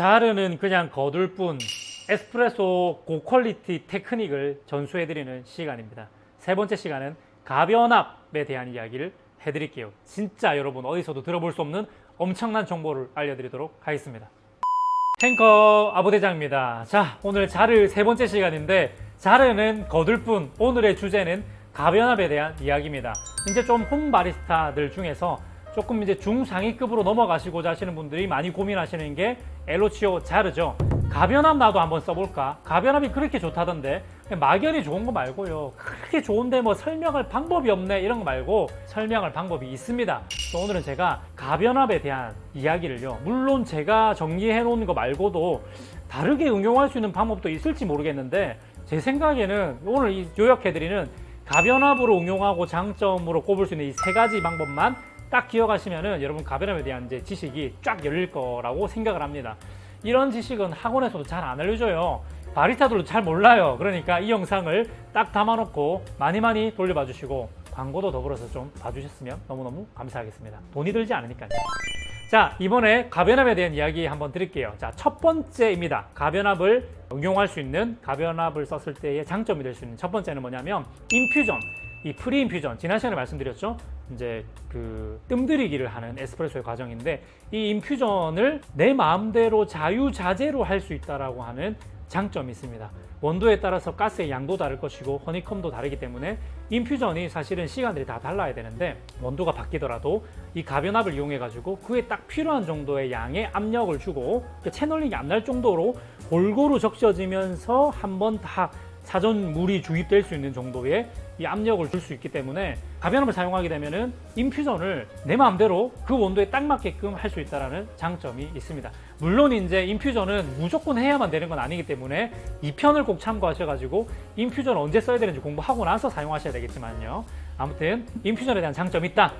자르는 그냥 거둘 뿐 에스프레소 고퀄리티 테크닉을 전수해드리는 시간입니다. 세 번째 시간은 가변압에 대한 이야기를 해드릴게요. 진짜 여러분 어디서도 들어볼 수 없는 엄청난 정보를 알려드리도록 하겠습니다. 탱커 아부대장입니다. 자, 오늘 자르 세 번째 시간인데 자르는 거둘 뿐 오늘의 주제는 가변압에 대한 이야기입니다. 이제 좀 홈 바리스타들 중에서 조금 이제 중상위급으로 넘어가시고자 하시는 분들이 많이 고민하시는 게 엘로치오 자르죠. 가변압 나도 한번 써볼까? 가변압이 그렇게 좋다던데 막연히 좋은 거 말고요. 그렇게 좋은데 뭐 설명할 방법이 없네 이런 거 말고 설명할 방법이 있습니다. 또 오늘은 제가 가변압에 대한 이야기를요. 물론 제가 정리해 놓은 거 말고도 다르게 응용할 수 있는 방법도 있을지 모르겠는데 제 생각에는 오늘 이 요약해 드리는 가변압으로 응용하고 장점으로 꼽을 수 있는 이 세 가지 방법만 딱 기억하시면은 여러분 가변압에 대한 이제 지식이 쫙 열릴 거라고 생각을 합니다. 이런 지식은 학원에서도 잘 안 알려줘요. 바리스타들도 잘 몰라요. 그러니까 이 영상을 딱 담아놓고 많이 많이 돌려봐 주시고 광고도 더불어서 좀 봐주셨으면 너무너무 감사하겠습니다. 돈이 들지 않으니까요. 자, 이번에 가변압에 대한 이야기 한번 드릴게요. 자, 첫 번째입니다. 가변압을 응용할 수 있는 가변압을 썼을 때의 장점이 될 수 있는 첫 번째는 뭐냐면 인퓨전. 이 프리 인퓨전 지난 시간에 말씀드렸죠. 이제 그 뜸들이기를 하는 에스프레소의 과정인데 이 인퓨전을 내 마음대로 자유자재로 할 수 있다라고 하는 장점이 있습니다. 원도에 따라서 가스의 양도 다를 것이고 허니컴도 다르기 때문에 인퓨전이 사실은 시간들이 다 달라야 되는데 원도가 바뀌더라도 이 가변압을 이용해 가지고 그에 딱 필요한 정도의 양의 압력을 주고 그 채널링이 안 날 정도로 골고루 적셔지면서 한번 다 사전 물이 주입될 수 있는 정도의 이 압력을 줄 수 있기 때문에 가변압을 사용하게 되면은 인퓨전을 내 마음대로 그 원도에 딱 맞게끔 할 수 있다라는 장점이 있습니다. 물론 이제 인퓨전은 무조건 해야만 되는 건 아니기 때문에 이 편을 꼭 참고하셔가지고 인퓨전 언제 써야 되는지 공부하고 나서 사용하셔야 되겠지만요. 아무튼 인퓨전에 대한 장점이 있다.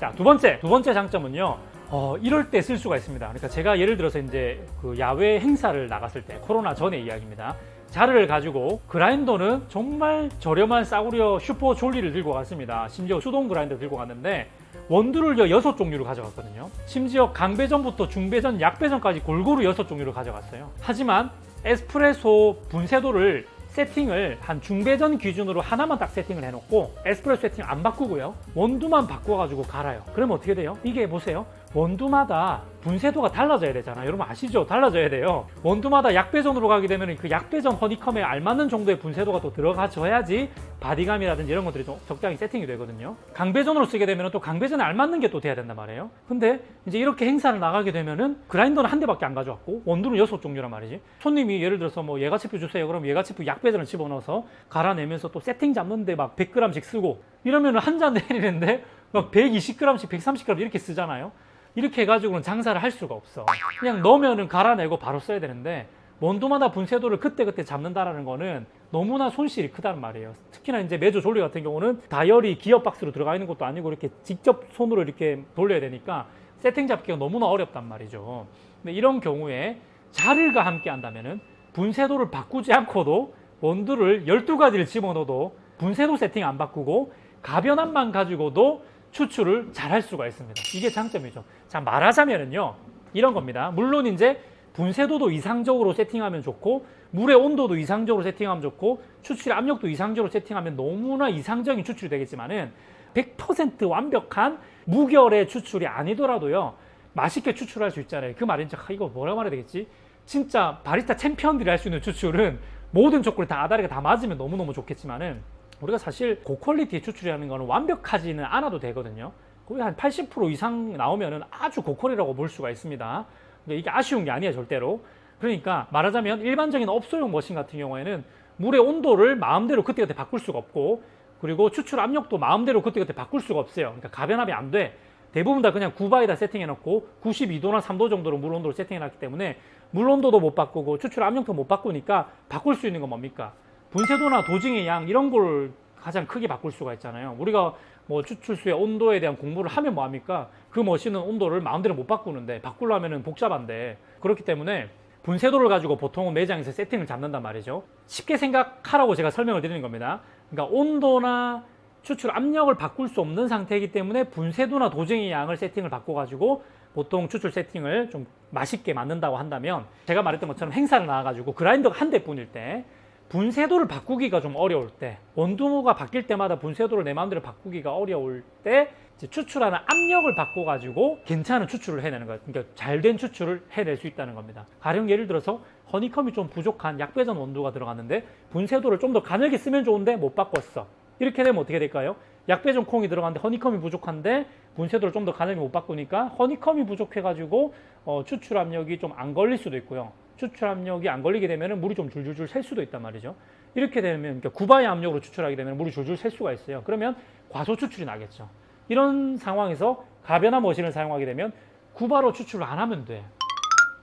자, 두 번째, 두 번째 장점은요. 어, 이럴 때 쓸 수가 있습니다. 그러니까 제가 예를 들어서 이제 그 야외 행사를 나갔을 때 코로나 전의 이야기입니다. 자르를 가지고 그라인더는 정말 저렴한 싸구려 슈퍼 졸리를 들고 갔습니다. 심지어 수동 그라인더 들고 갔는데 원두를 여섯 종류를 가져갔거든요. 심지어 강배전부터 중배전, 약배전까지 골고루 여섯 종류를 가져갔어요. 하지만 에스프레소 분쇄도를 세팅을 한 중배전 기준으로 하나만 딱 세팅을 해놓고 에스프레소 세팅 안 바꾸고요. 원두만 바꿔가지고 갈아요. 그러면 어떻게 돼요? 이게 보세요. 원두마다 분쇄도가 달라져야 되잖아요. 여러분 아시죠? 달라져야 돼요. 원두마다 약배전으로 가게 되면 그 약배전 허니컴에 알맞는 정도의 분쇄도가 또 들어가줘야지 바디감이라든지 이런 것들이 좀 적당히 세팅이 되거든요. 강배전으로 쓰게 되면 또 강배전에 알맞는 게 또 돼야 된단 말이에요. 근데 이제 이렇게 행사를 나가게 되면은 그라인더는 한 대밖에 안 가져왔고 원두는 여섯 종류란 말이지. 손님이 예를 들어서 뭐 예가치프 주세요. 그럼 예가치프 약배전을 집어넣어서 갈아내면서 또 세팅 잡는데 막 100g씩 쓰고 이러면은 한잔 내리는데 막 120g씩 130g 이렇게 쓰잖아요. 이렇게 해가지고는 장사를 할 수가 없어. 그냥 넣으면은 갈아내고 바로 써야 되는데 원두마다 분쇄도를 그때그때 잡는다라는 거는 너무나 손실이 크다는 말이에요. 특히나 이제 메조 졸리 같은 경우는 다이얼이 기어 박스로 들어가 있는 것도 아니고 이렇게 직접 손으로 이렇게 돌려야 되니까 세팅 잡기가 너무나 어렵단 말이죠. 근데 이런 경우에 자를과 함께 한다면은 분쇄도를 바꾸지 않고도 원두를 12가지를 집어넣어도 분쇄도 세팅 안 바꾸고 가변압만 가지고도 추출을 잘 할 수가 있습니다. 이게 장점이죠. 자, 말하자면은요. 이런 겁니다. 물론 이제 분쇄도도 이상적으로 세팅하면 좋고 물의 온도도 이상적으로 세팅하면 좋고 추출의 압력도 이상적으로 세팅하면 너무나 이상적인 추출이 되겠지만은 100% 완벽한 무결의 추출이 아니더라도요. 맛있게 추출할 수 있잖아요. 그 말인지 아, 이거 뭐라 말해야 되겠지? 진짜 바리스타 챔피언들이 할 수 있는 추출은 모든 조건이 다 아다리가 다 맞으면 너무너무 좋겠지만은 우리가 사실 고퀄리티 추출이라는 거는 완벽하지는 않아도 되거든요. 거의 한 80% 이상 나오면은 아주 고퀄이라고 볼 수가 있습니다. 근데 이게 아쉬운 게 아니에요, 절대로. 그러니까 말하자면 일반적인 업소용 머신 같은 경우에는 물의 온도를 마음대로 그때그때 바꿀 수가 없고 그리고 추출 압력도 마음대로 그때그때 바꿀 수가 없어요. 그러니까 가변압이 안 돼. 대부분 다 그냥 9바에다 세팅해놓고 92도나 3도 정도로 물 온도를 세팅해놨기 때문에 물 온도도 못 바꾸고 추출 압력도 못 바꾸니까 바꿀 수 있는 건 뭡니까? 분쇄도나 도징의 양 이런 걸 가장 크게 바꿀 수가 있잖아요. 우리가 뭐 추출수의 온도에 대한 공부를 하면 뭐합니까? 그 머신은 온도를 마음대로 못 바꾸는데 바꾸려면은 복잡한데 그렇기 때문에 분쇄도를 가지고 보통은 매장에서 세팅을 잡는단 말이죠. 쉽게 생각하라고 제가 설명을 드리는 겁니다. 그러니까 온도나 추출 압력을 바꿀 수 없는 상태이기 때문에 분쇄도나 도쟁이 양을 세팅을 바꿔가지고 보통 추출 세팅을 좀 맛있게 만든다고 한다면 제가 말했던 것처럼 행사를 나와가지고 그라인더가 한 대뿐일 때 분쇄도를 바꾸기가 좀 어려울 때 원두모가 바뀔 때마다 분쇄도를 내 마음대로 바꾸기가 어려울 때 추출하는 압력을 바꿔가지고 괜찮은 추출을 해내는 거예요. 그러니까 잘된 추출을 해낼 수 있다는 겁니다. 가령 예를 들어서 허니컴이 좀 부족한 약배전 원두가 들어갔는데 분쇄도를 좀 더 가늘게 쓰면 좋은데 못 바꿨어. 이렇게 되면 어떻게 될까요? 약배전 콩이 들어갔는데 허니컴이 부족한데 분쇄도를 좀 더 가늘게 못 바꾸니까 허니컴이 부족해가지고 어, 추출 압력이 좀 안 걸릴 수도 있고요. 추출 압력이 안 걸리게 되면 물이 좀 줄줄줄 셀 수도 있단 말이죠. 이렇게 되면 그러니까 구바의 압력으로 추출하게 되면 물이 줄줄 셀 수가 있어요. 그러면 과소 추출이 나겠죠. 이런 상황에서 가변화 머신을 사용하게 되면 구바로 추출을 안 하면 돼.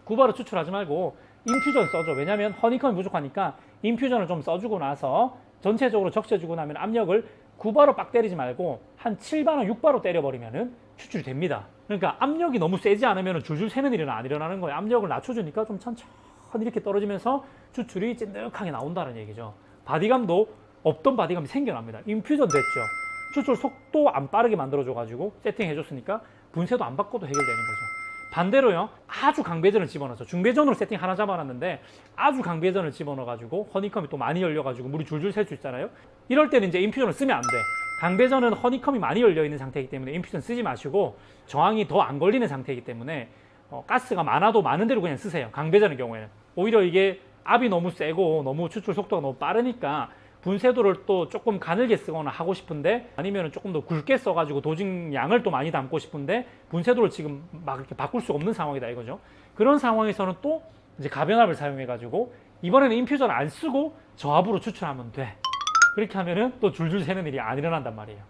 구바로 추출하지 말고 인퓨전 써줘. 왜냐하면 허니컴이 부족하니까 인퓨전을 좀 써주고 나서 전체적으로 적셔주고 나면 압력을 9바로 빡 때리지 말고 한 7바나 6바로 때려버리면은 추출이 됩니다. 그러니까 압력이 너무 세지 않으면 줄줄 새는 일은 안 일어나는 거예요. 압력을 낮춰주니까 좀 천천히 이렇게 떨어지면서 추출이 찐득하게 나온다는 얘기죠. 바디감도 없던 바디감이 생겨납니다. 인퓨전 됐죠. 추출 속도 안 빠르게 만들어줘가지고 세팅해줬으니까 분쇄도 안 바꿔도 해결되는 거죠. 반대로요, 아주 강배전을 집어넣어서 중배전으로 세팅 하나 잡아놨는데 아주 강배전을 집어넣어가지고 허니컴이 또 많이 열려가지고 물이 줄줄 셀 수 있잖아요. 이럴 때는 이제 인퓨전을 쓰면 안 돼. 강배전은 허니컴이 많이 열려 있는 상태이기 때문에 인퓨전 쓰지 마시고 저항이 더 안 걸리는 상태이기 때문에 어, 가스가 많아도 많은 대로 그냥 쓰세요. 강배전의 경우에는 오히려 이게 압이 너무 세고 너무 추출 속도가 너무 빠르니까 분쇄도를 또 조금 가늘게 쓰거나 하고 싶은데 아니면 조금 더 굵게 써가지고 도징 양을 또 많이 담고 싶은데 분쇄도를 지금 막 이렇게 바꿀 수 없는 상황이다 이거죠. 그런 상황에서는 또 이제 가변압을 사용해가지고 이번에는 인퓨전을 안 쓰고 저압으로 추출하면 돼. 그렇게 하면은 또 줄줄 새는 일이 안 일어난단 말이에요.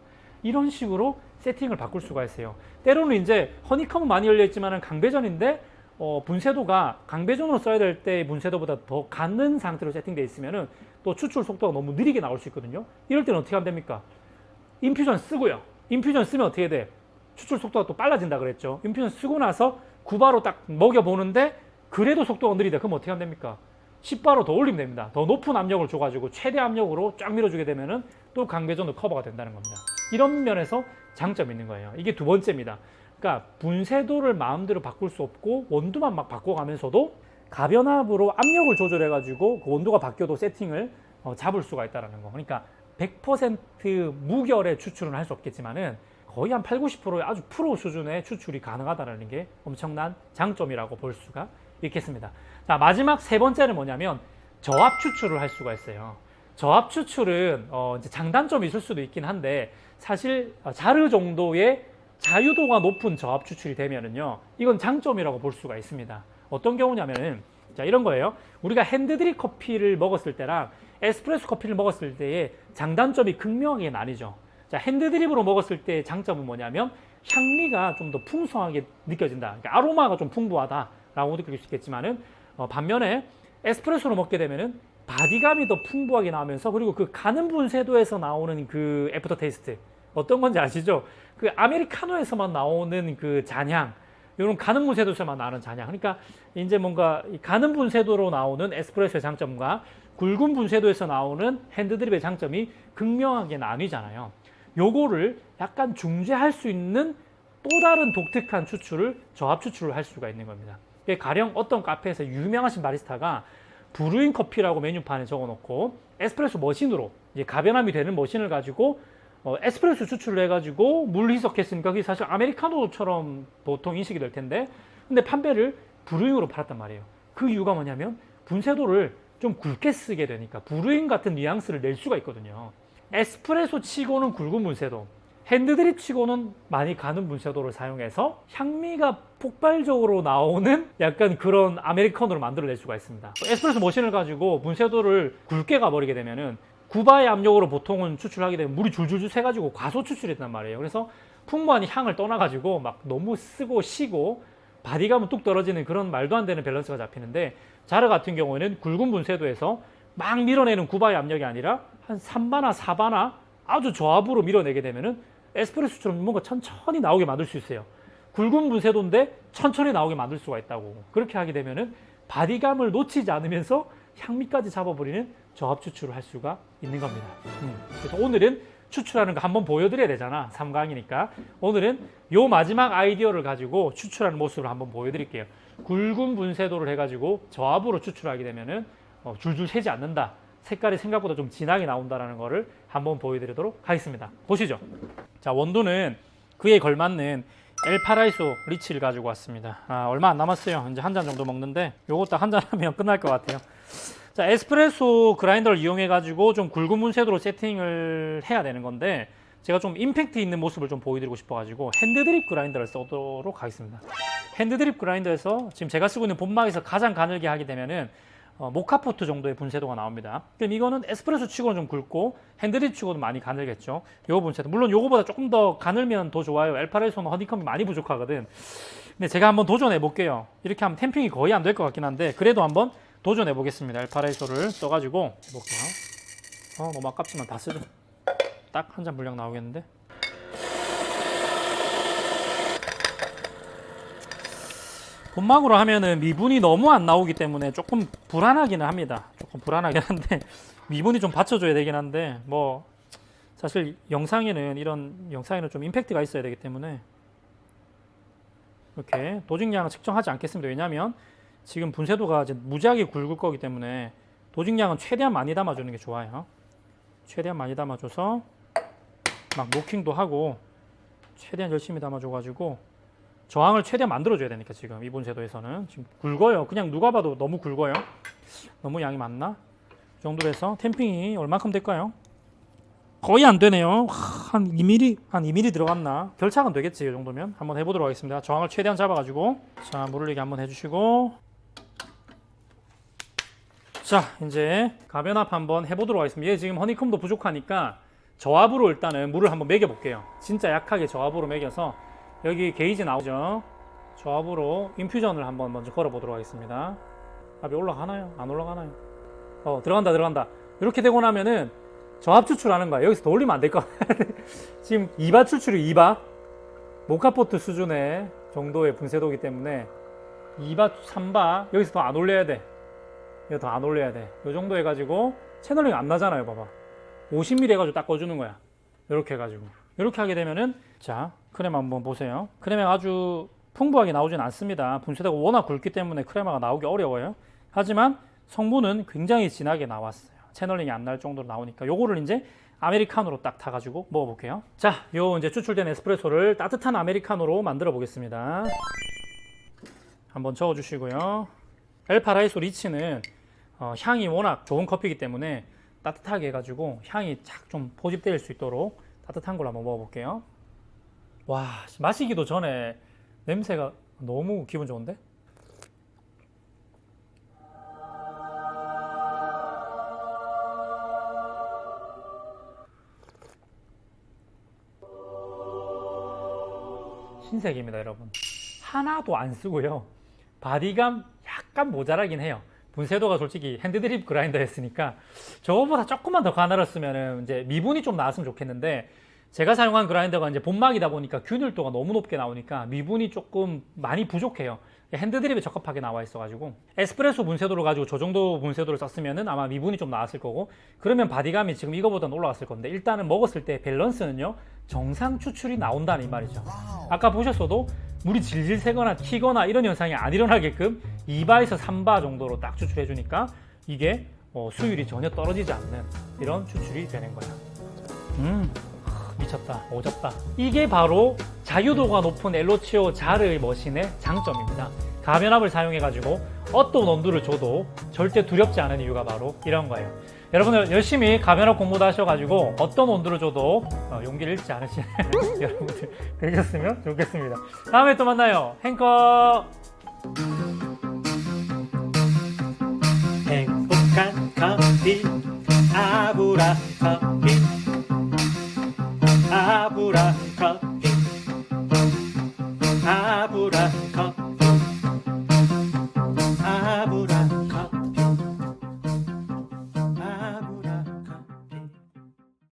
이런 식으로 세팅을 바꿀 수가 있어요. 때로는 이제 허니컴은 많이 열려 있지만은 강배전인데 어, 분쇄도가 강배전으로 써야 될 때 분쇄도보다 더 갖는 상태로 세팅되어 있으면은 또 추출 속도가 너무 느리게 나올 수 있거든요. 이럴 때는 어떻게 하면 됩니까? 인퓨전 쓰고요. 인퓨전 쓰면 어떻게 돼? 추출 속도가 또 빨라진다 그랬죠. 인퓨전 쓰고 나서 9바로 딱 먹여보는데 그래도 속도가 느리다. 그럼 어떻게 하면 됩니까? 10바로 더 올리면 됩니다. 더 높은 압력을 줘가지고 최대 압력으로 쫙 밀어주게 되면은 또 강배전도 커버가 된다는 겁니다. 이런 면에서 장점이 있는 거예요. 이게 두 번째입니다. 그러니까 분쇄도를 마음대로 바꿀 수 없고 원두만 막 바꿔가면서도 가변압으로 압력을 조절해가지고 그 온도가 바뀌어도 세팅을 어, 잡을 수가 있다는 거. 그러니까 100% 무결의 추출은 할 수 없겠지만은 거의 한 8, 90%의 아주 프로 수준의 추출이 가능하다는 게 엄청난 장점이라고 볼 수가 있겠습니다. 자, 마지막 세 번째는 뭐냐면 저압 추출을 할 수가 있어요. 저압 추출은 어, 장단점이 있을 수도 있긴 한데 사실 어, 자르 정도의 자유도가 높은 저압 추출이 되면은요, 이건 장점이라고 볼 수가 있습니다. 어떤 경우냐면은 자 이런 거예요. 우리가 핸드드립 커피를 먹었을 때랑 에스프레소 커피를 먹었을 때의 장단점이 극명하게 나뉘죠. 자 핸드드립으로 먹었을 때의 장점은 뭐냐면 향미가 좀 더 풍성하게 느껴진다. 그러니까 아로마가 좀 풍부하다 라고 느낄 수 있겠지만은 어, 반면에 에스프레소로 먹게 되면은 바디감이 더 풍부하게 나오면서 그리고 그 가는 분쇄도에서 나오는 그 애프터 테이스트 어떤 건지 아시죠? 그 아메리카노에서만 나오는 그 잔향 이런 가는 분쇄도에서만 나오는 잔향. 그러니까 이제 뭔가 이 가는 분쇄도로 나오는 에스프레소의 장점과 굵은 분쇄도에서 나오는 핸드드립의 장점이 극명하게 나뉘잖아요. 요거를 약간 중재할 수 있는 또 다른 독특한 추출을 저압 추출을 할 수가 있는 겁니다. 가령 어떤 카페에서 유명하신 바리스타가 브루잉 커피라고 메뉴판에 적어놓고 에스프레소 머신으로 이제 가변함이 되는 머신을 가지고 어, 에스프레소 추출을 해가지고 물 희석했으니까 그게 사실 아메리카노처럼 보통 인식이 될 텐데 근데 판매를 브루잉으로 팔았단 말이에요. 그 이유가 뭐냐면 분쇄도를 좀 굵게 쓰게 되니까 브루잉 같은 뉘앙스를 낼 수가 있거든요. 에스프레소 치고는 굵은 분쇄도, 핸드드립 치고는 많이 가는 분쇄도를 사용해서 향미가 폭발적으로 나오는 약간 그런 아메리카노를 만들어낼 수가 있습니다. 에스프레소 머신을 가지고 분쇄도를 굵게 가버리게 되면은 구바의 압력으로 보통은 추출하게 되면 물이 줄줄줄 새가지고 과소 추출이 된단 말이에요. 그래서 풍부한 향을 떠나가지고 막 너무 쓰고 시고 바디감은 뚝 떨어지는 그런 말도 안 되는 밸런스가 잡히는데 자르 같은 경우에는 굵은 분쇄도에서 막 밀어내는 구바의 압력이 아니라 한 3바나 4바나 아주 저압으로 밀어내게 되면은 에스프레소처럼 뭔가 천천히 나오게 만들 수 있어요. 굵은 분쇄도인데 천천히 나오게 만들 수가 있다고. 그렇게 하게 되면은 바디감을 놓치지 않으면서 향미까지 잡아버리는 저압 추출을 할 수가 있는 겁니다. 음, 그래서 오늘은 추출하는 거 한번 보여드려야 되잖아. 3강이니까. 오늘은 요 마지막 아이디어를 가지고 추출하는 모습을 한번 보여드릴게요. 굵은 분쇄도를 해가지고 저압으로 추출하게 되면은 어, 줄줄 새지 않는다. 색깔이 생각보다 좀 진하게 나온다라는 거를 한번 보여드리도록 하겠습니다. 보시죠. 자, 원두는 그에 걸맞는 엘파라이소 리치를 가지고 왔습니다. 아, 얼마 안 남았어요. 이제 한 잔 정도 먹는데 딱한잔 하면 끝날 것 같아요. 자, 에스프레소 그라인더를 이용해 가지고 좀 굵은 문세도로 세팅을 해야 되는 건데 제가 좀 임팩트 있는 모습을 좀 보여드리고 싶어가지고 핸드드립 그라인더를 써도록 하겠습니다. 핸드드립 그라인더에서 지금 제가 쓰고 있는 본막에서 가장 가늘게 하게 되면은 어, 모카포트 정도의 분쇄도가 나옵니다. 그럼 이거는 에스프레소 치고는 좀 굵고 핸드립 치고도 많이 가늘겠죠. 요 분쇄도 물론 요거보다 조금 더 가늘면 더 좋아요. 엘파레소는 허니컴이 많이 부족하거든. 근데 제가 한번 도전해 볼게요. 이렇게 하면 템핑이 거의 안 될 것 같긴 한데 그래도 한번 도전해 보겠습니다. 엘파레소를 써가지고 해볼게요. 어, 너무 아깝지만 다 쓰죠. 딱 한 잔 분량 나오겠는데. 본막으로 하면은 미분이 너무 안 나오기 때문에 조금 불안하기는 합니다. 조금 불안하긴 한데 미분이 좀 받쳐줘야 되긴 한데 뭐 사실 영상에는 이런 영상에는 좀 임팩트가 있어야 되기 때문에 이렇게 도직량을 측정하지 않겠습니다. 왜냐하면 지금 분쇄도가 이제 무지하게 굵을 거기 때문에 도직량은 최대한 많이 담아주는 게 좋아요. 최대한 많이 담아줘서 막 노킹도 하고 최대한 열심히 담아줘가지고 저항을 최대한 만들어줘야 되니까 지금 이 분쇄도에서는 지금 굵어요. 그냥 누가 봐도 너무 굵어요. 너무 양이 많나? 이 정도로 해서 템핑이 얼마큼 될까요? 거의 안 되네요. 한 2mm, 한 2mm 들어갔나? 결착은 되겠지, 이 정도면. 한번 해보도록 하겠습니다. 저항을 최대한 잡아가지고. 자, 물을 이렇게 한번 해주시고. 자, 이제 가변압 한번 해보도록 하겠습니다. 얘 지금 허니콤도 부족하니까 저압으로 일단은 물을 한번 매겨볼게요. 진짜 약하게 저압으로 매겨서 여기 게이지 나오죠. 저압으로 인퓨전을 한번 먼저 걸어 보도록 하겠습니다. 압이 올라가나요? 안 올라가나요? 어, 들어간다, 들어간다. 이렇게 되고 나면은 저압 추출하는 거야. 여기서 더 올리면 안 될 것 같아. 지금 2바 추출이 2바. 모카포트 수준의 정도의 분쇄도기 때문에 2바, 3바. 여기서 더 안 올려야 돼. 이거 더 안 올려야 돼. 이 정도 해가지고 채널링 안 나잖아요. 봐봐. 50mm 해가지고 딱 꺼주는 거야. 이렇게 해가지고. 이렇게 하게 되면은 자, 크레마 한번 보세요. 크레마가 아주 풍부하게 나오진 않습니다. 분쇄도가 워낙 굵기 때문에 크레마가 나오기 어려워요. 하지만 성분은 굉장히 진하게 나왔어요. 채널링이 안 날 정도로 나오니까 요거를 이제 아메리카노로 딱 타가지고 먹어볼게요. 자, 요 이제 추출된 에스프레소를 따뜻한 아메리카노로 만들어 보겠습니다. 한번 저어주시고요. 엘파라이소 리치는 어, 향이 워낙 좋은 커피이기 때문에 따뜻하게 해가지고 향이 착좀 포집될 수 있도록 따뜻한 걸로 한번 먹어볼게요. 와, 마시기도 전에 냄새가 너무 기분 좋은데? 흰색입니다, 여러분. 하나도 안 쓰고요. 바디감 약간 모자라긴 해요. 분쇄도가 솔직히 핸드드립 그라인더 했으니까 저거보다 조금만 더 가늘었으면 이제 미분이 좀 나왔으면 좋겠는데 제가 사용한 그라인더가 이제 본막이다 보니까 균일도가 너무 높게 나오니까 미분이 조금 많이 부족해요. 핸드드립에 적합하게 나와 있어 가지고 에스프레소 분쇄도를 가지고 저 정도 분쇄도를 썼으면은 아마 미분이 좀 나왔을 거고 그러면 바디감이 지금 이거보다는 올라갔을 건데 일단은 먹었을 때 밸런스는요 정상 추출이 나온다는 이 말이죠. 아까 보셨어도 물이 질질 새거나 튀거나 이런 현상이 안 일어나게끔 2바에서 3바 정도로 딱 추출해 주니까 이게 어, 수율이 전혀 떨어지지 않는 이런 추출이 되는 거야. 음. 미쳤다 오졌다. 이게 바로 자유도가 높은 엘로치오 자르의 머신의 장점입니다. 가변압을 사용해 가지고 어떤 온도를 줘도 절대 두렵지 않은 이유가 바로 이런 거예요. 여러분들 열심히 가변압 공부도 하셔가지고 어떤 온도를 줘도 어, 용기를 잃지 않으시는 여러분들 되셨으면 좋겠습니다. 다음에 또 만나요. 행커! 행복한 커피 아브라 커피